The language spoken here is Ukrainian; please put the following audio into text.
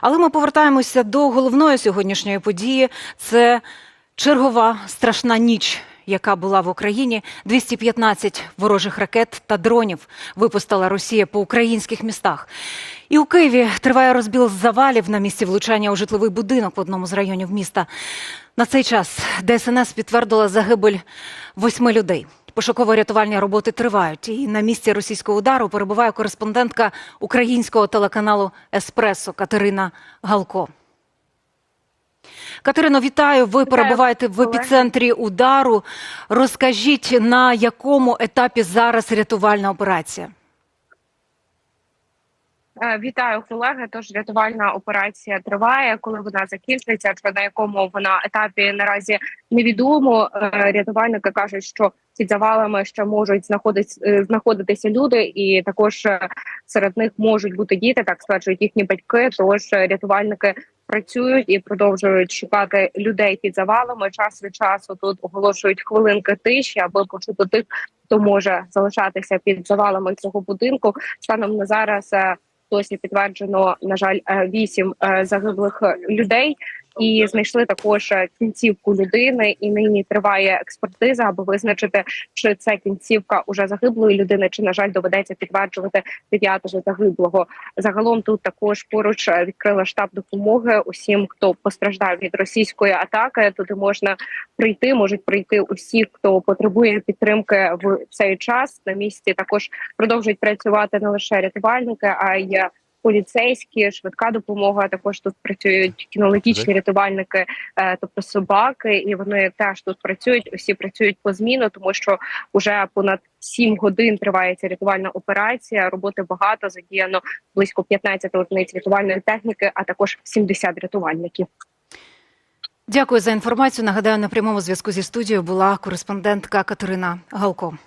Але ми повертаємося до головної сьогоднішньої події. Це чергова страшна ніч. Яка була в Україні 215 ворожих ракет та дронів випустила Росія по українських містах. І у Києві триває розбіл завалів на місці влучання у житловий будинок в одному з районів міста. На цей час ДСНС підтвердила загибель восьми людей. Пошуково-рятувальні роботи тривають. І на місці російського удару перебуває кореспондентка українського телеканалу Еспресо Катерина Галко. Катерино, вітаю. Ви перебуваєте в епіцентрі удару. Розкажіть, на якому етапі зараз рятувальна операція? Е, Вітаю, колеги. Тож рятувальна операція триває. Коли вона закінчиться, чи на якому вона етапі наразі невідомо. Е, Рятувальники кажуть, що під завалами ще можуть е, знаходитися люди, і також серед них можуть бути діти. Так стверджують їхні батьки. Тож рятувальники працюють і продовжують шукати людей під завалами. Час від часу тут оголошують хвилинки тиші, аби почути тих, хто може залишатися під завалами цього будинку. Станом на зараз. Досі підтверджено на жаль е, вісім е, загиблих людей, і знайшли також е, кінцівку людини. І нині триває експертиза, аби визначити, чи це кінцівка уже загиблої людини, чи на жаль доведеться підтверджувати дев'ятого загиблого. Загалом тут також поруч е, відкрила штаб допомоги усім, хто постраждав від російської атаки. Туди можна прийти, можуть прийти усі, хто потребує підтримки в цей час. На місці також продовжують працювати не лише рятувальники, а й поліцейські, швидка допомога. Також тут працюють кінологічні рятувальники, е, тобто собаки, і вони теж тут працюють. Усі працюють по зміну, тому що вже понад 7 годин триває ця рятувальна операція. Роботи багато задіяно близько 15 одиниць рятувальної техніки, а також 70 рятувальників. Дякую за інформацію. Нагадаю, на прямому зв'язку зі студією була кореспондентка Катерина Галко.